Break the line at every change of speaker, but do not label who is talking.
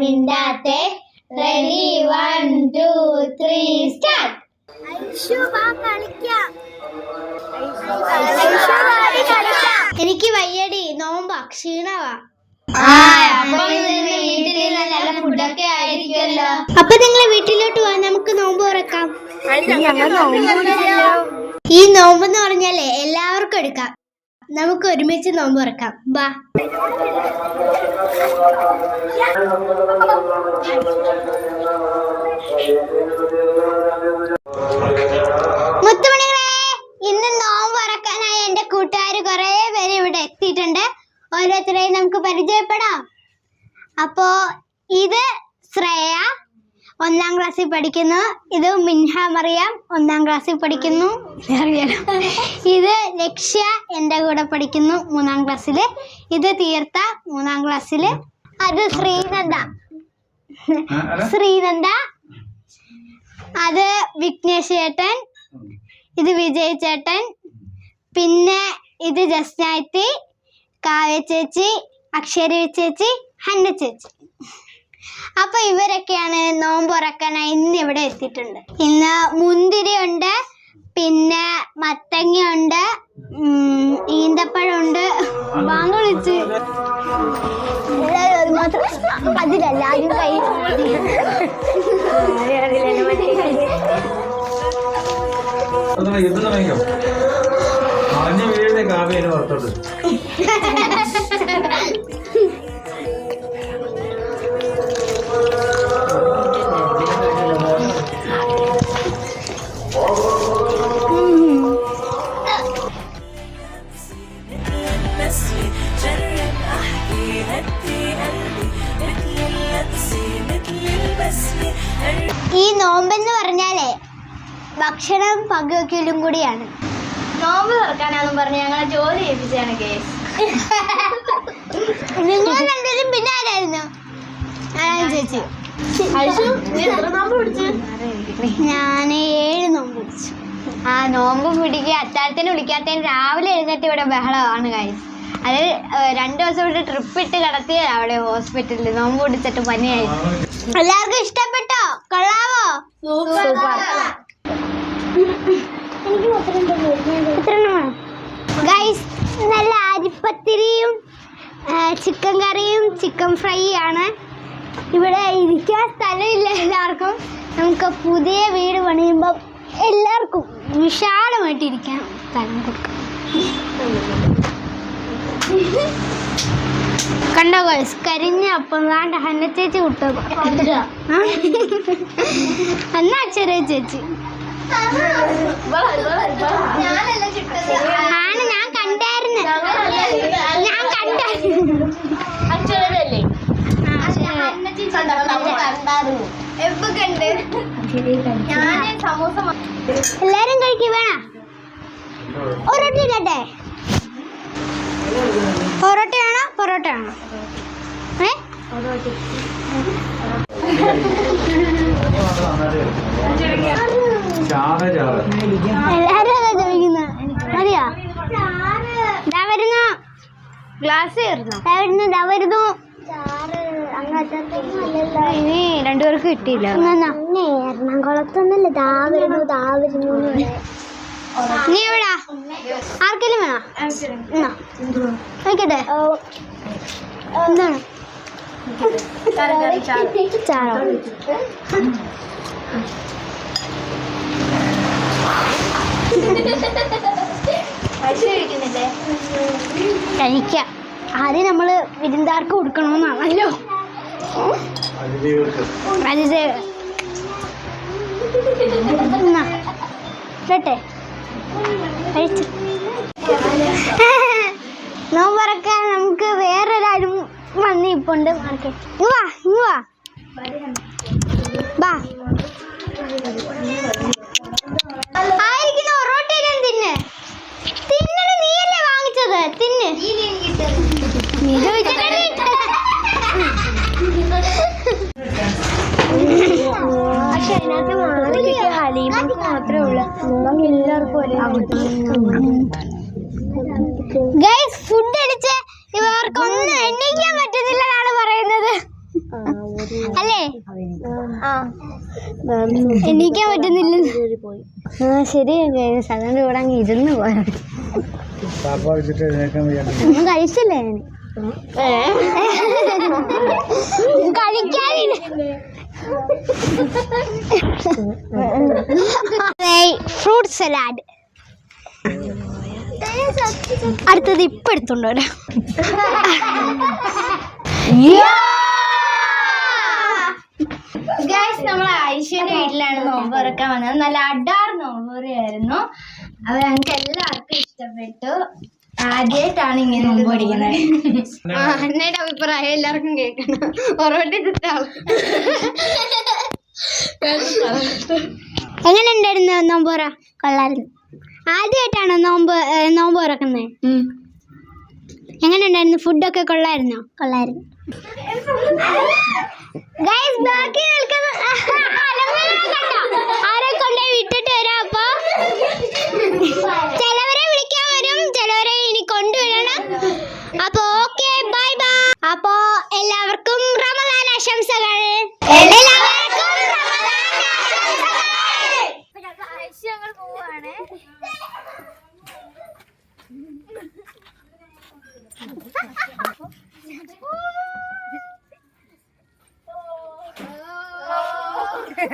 മിണ്ടാത്തെ. Ready one two three start എനിക്ക് വയ്യടി നോമ്പാ ക്ഷീണവാ അപ്പൊ നിങ്ങൾ വീട്ടിലോട്ട് പോവാ നമുക്ക് നോമ്പ് തുറക്കാം. ഈ നോമ്പ് എന്ന് പറഞ്ഞാലേ എല്ലാവർക്കും എടുക്കാം. നമുക്ക് ഒരുമിച്ച് നോമ്പ് തുറക്കാം. ബാ. മുത്തുമണികളെ ഇന്ന് നോമ്പ് തുറക്കാനായി എന്റെ കൂട്ടുകാർ കുറേ പേര് ഇവിടെ എത്തിയിട്ടുണ്ട്. ഓരോരുത്തരെയും നമുക്ക് പരിചയപ്പെടാം. അപ്പോ ഇത് ശ്രേയ ഒന്നാം ക്ലാസ്സിൽ പഠിക്കുന്നു. ഇത് മിൻഹ മറിയാം ഒന്നാം ക്ലാസ്സിൽ പഠിക്കുന്നു. ഇത് ലക്ഷ്യ എന്റെ കൂടെ പഠിക്കുന്നു മൂന്നാം ക്ലാസ്സിൽ ഇത് തീർത്ത മൂന്നാം ക്ലാസ്സിൽ അത് ശ്രീനന്ദ. ശ്രീനന്ദ. അത് വിഘ്നേഷ് ചേട്ടൻ. ഇത് വിജയ് ചേട്ടൻ. പിന്നെ ഇത് ജസ്നായത്തി കാവ്യ ചേച്ചി അക്ഷര ചേച്ചി ഹന്ന ചേച്ചി. അപ്പൊ ഇവരൊക്കെയാണ് നോമ്പ് തുറക്കാനായി ഇന്ന് ഇവിടെ എത്തിയിട്ടുണ്ട്. ഇന്ന് മുന്തിരി ഉണ്ട് പിന്നെ മത്തങ്ങ ഉണ്ട് ഉം, ഈന്തപ്പഴമുണ്ട്. വാങ്ങ വിളിച്ച്. അതിലല്ല ആദ്യം കൈ
വീഴുന്ന കാവ്യേനെ പുറത്തോട്ട്
ഈ നോമ്പെന്ന് പറഞ്ഞാലേ ഭക്ഷണം പങ്കുവെക്കലും കൂടിയാണ്.
നോമ്പ് തുറക്കാനാന്നും പറഞ്ഞ് ഞങ്ങളെ ജോലി ചെയ്യിപ്പിച്ചാണ് കേസ്.
നിങ്ങൾ രണ്ടുപേരും പിന്നെ ആരായിരുന്നു? ആരാണ് ചേച്ചി?
നീ എത്ര നോമ്പ് പിടിച്ച്?
ഞാൻ ഏഴ് നോമ്പ് പിടിച്ചു.
ആ നോമ്പ് പിടിക്കുക അത്താഴത്തിന് വിളിക്കാത്തതിന് രാവിലെ എഴുന്നേറ്റ് ഇവിടെ ബഹളമാണ് കാര്യം അത് രണ്ടു ദിവസം ഇവിടെ ട്രിപ്പ് ഇട്ട് കിടത്തിയതാ അവിടെ ഹോസ്പിറ്റലിൽ നോമ്പ് പിടിച്ചിട്ട് പനിയായി.
എല്ലാവർക്കും ഇഷ്ടപ്പെട്ടോ? കൊള്ളാവോ? ഗൈസ് നല്ല അരിപ്പത്തിരിയും ചിക്കൻ കറിയും ചിക്കൻ ഫ്രൈ ആണ്. ഇവിടെ ഇരിക്കാൻ സ്ഥലമില്ല എല്ലാവർക്കും. നമുക്ക് പുതിയ വീട് പണിയുമ്പോൾ എല്ലാവർക്കും വിശാലമായിട്ട് ഇരിക്കാൻ സ്ഥലം കൊടുക്കും. കണ്ടോ കരിഞ്ഞ അപ്പം വേണ്ട ഹന്ന ചേച്ചി വിട്ടത്. എന്നാ ചെറിയ ചേച്ചി? ആണ് ഞാൻ കണ്ടായിരുന്നു. ഞാൻ കണ്ടായിരുന്നു. എല്ലാരും കഴിക്കും വേണ? ഒരൊട്ടി ഇല്ലട്ടെ പൊറോട്ട വേണോ ഏ? എല്ലാരും അതാ ചോദിക്കുന്നത് മതിയോ? ദാ വരുന്നു.
ഗ്ലാസ്
വരുന്നു ദാ വരുന്നു.
ഇനി രണ്ടുപേർക്ക് കിട്ടിയില്ല.
എറണാകുളത്തൊന്നല്ലേ ദാ വരുന്നു ദാ വരുന്നു നീ എവിടാ? ആർക്കെങ്കിലും വേണോ? നോക്കട്ടെ എന്താണ്? ചാറോ കഴിക്കാം. ആദ്യം നമ്മൾ വിരുന്നാർക്ക് കൊടുക്കണമെന്നാണല്ലോ. ഇടട്ടെ നോമ്പറക്കാൻ നമുക്ക് വേറൊരാളും വന്ന് ഇപ്പുണ്ട് മാർക്കറ്റ് വാ ഇങ്ങ് വാ. നീയല്ലേ വാങ്ങിച്ചത്? തിന്ന്. നീ അതിനകത്ത് മാറി കിട്ടിയ ഹലീമക്ക് മാത്രമേ ഉള്ളൂ. ബാക്കി എല്ലാവർക്കും ഒരേ ഗൈസ് ഫുഡ് അടിച്ച് ഇവർക്കൊന്നും എണ്ണിക്കാൻ പറ്റുന്നില്ലെന്നാണ് പറയുന്നത്. അല്ലേ? എണ്ണിക്കാൻ പറ്റുന്നില്ല.
ആ ശരി ഗൈസ് അതുകൊണ്ട് ഇവിടെ അങ്ങ് ഇരുന്ന് പോയാ ഒന്നും കഴിച്ചില്ലേ ഞാൻ.
കഴിക്കാതിന് ഫ്രൂട്ട് സലാഡ്. അടുത്തത് ഇപ്പൊ എടുത്തോണ്ട് വരാം.
ഗൈസ് നമ്മൾ ഐശ്വര്യ വീട്ടിലാണ് നോമ്പ് തുറക്കാൻ വന്നത്. നല്ല അഡാർ നോമ്പ് തുറയായിരുന്നു അത് ഞങ്ങൾക്ക് എല്ലാവർക്കും ഇഷ്ടപ്പെട്ടു. ആദ്യമായിട്ടാണ് ഇങ്ങനെ നോമ്പ് പഠിക്കുന്നത്. അന്നയുടെ അഭിപ്രായം എല്ലാവർക്കും കേൾക്കണം. ഒറവട്ടി കുത്താവും
എങ്ങനെ ഉണ്ടായിരുന്നു നോമ്പ് തുറ? കൊള്ളായിരുന്നു. ആദ്യമായിട്ടാണോ നോമ്പ് നോമ്പ് തുറക്കുന്നത് എങ്ങനെ ഉണ്ടായിരുന്നു? ഫുഡൊക്കെ കൊള്ളായിരുന്നോ? കൊള്ളായിരുന്നു. ഗൈസ് ബാക്കി നിൽക്കുന്ന? ആരെ കൊണ്ടേ വിട്ടിട്ട് വരാം അപ്പൊ?